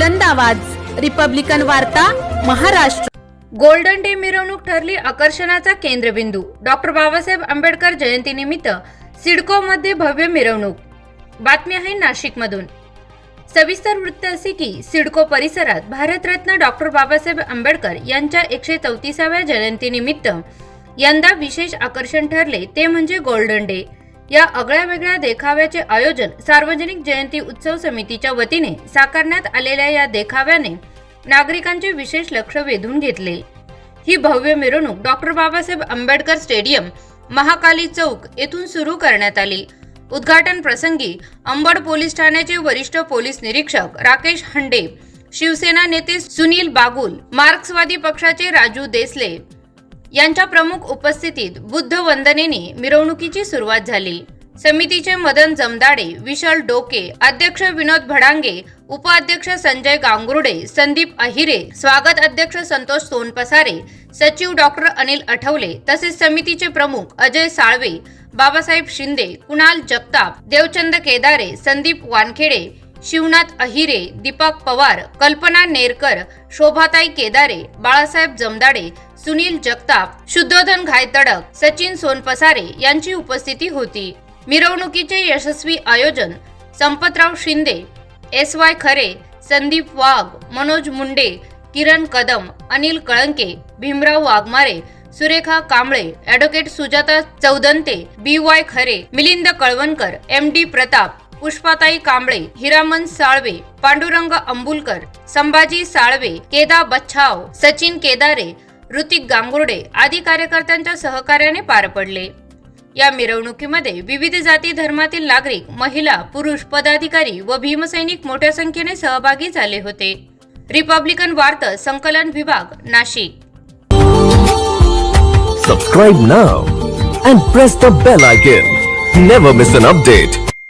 बुलंद आवाज. रिपब्लिकन वार्ता महाराष्ट्र. गोल्डन डे मिरवणूक ठरली आकर्षणाचा केंद्रबिंदू. डॉक्टर बाबासाहेब आंबेडकर जयंतीनिमित्त सिडकोमध्ये भव्य मिरवणूक. बातमी आहे नाशिकमधून. सविस्तर वृत्त असे की सिडको परिसरात भारतरत्न डॉक्टर बाबासाहेब आंबेडकर यांच्या एकशे चौतीसाव्या जयंतीनिमित्त यंदा विशेष आकर्षण ठरले ते म्हणजे गोल्डन डे या आगळ्या वेगळ्या देखाव्याचे आयोजन सार्वजनिक जयंती उत्सव समितीच्या वतीने साकारण्यात आलेल्या या देखाव्याने नागरिकांचे विशेष लक्ष वेधून घेतले. ही भव्य मिरवणूक डॉक्टर बाबासाहेब आंबेडकर स्टेडियम महाकाली चौक येथून सुरू करण्यात आली. उद्घाटन प्रसंगी अंबड पोलीस ठाण्याचे वरिष्ठ पोलीस निरीक्षक राकेश हंडे शिवसेना नेते सुनील बागुल मार्क्सवादी पक्षाचे राजू देसले यांच्या प्रमुख उपस्थितीत बुद्ध वंदनेने मिरवणुकीची सुरुवात झाली. समितीचे मदन जमदाडे विशाल डोके अध्यक्ष विनोद भडांगे उपाध्यक्ष संजय गांगुर्डे संदीप अहिरे स्वागत अध्यक्ष संतोष सोनपसारे सचिव डॉक्टर अनिल आठवले तसेच समितीचे प्रमुख अजय साळवे बाबासाहेब शिंदे कुणाल जगताप देवचंद केदारे संदीप वानखेडे शिवनाथ अहिरे दीपक पवार कल्पना नेरकर शोभाताई केदारे बाळासाहेब जमदाडे सुनील जगताप शुद्धोधन घायतडक सचिन सोनपसारे यांची उपस्थिती होती. मिरवणुकीचे यशस्वी आयोजन Sampatrao Shinde S Y Khare Sandeep Wagh Manoj Munde Kiran Kadam Anil Kalanke Bhimrao Waghmare Surekha Kamble advocate Sujata Chaudante B Y Khare Milind Kalwankar M D Pratap Pushpatai Kamble Hiraman Salve Pandurang Ambulkar Sambhaji Salve Keda Bachhav Sachin Kedare Hrithik Gangurde आदी कार्यकर्त्यांच्या सहकार्याने पार पडले. या मिरवणुकीमध्ये विविध जाती धर्मातील नागरिक महिला पुरुष पदाधिकारी व भीमसैनिक मोठ्या संख्येने सहभागी झाले होते. रिपब्लिकन वार्त संकलन विभाग Nashik. Subscribe now and press the bell icon never miss an update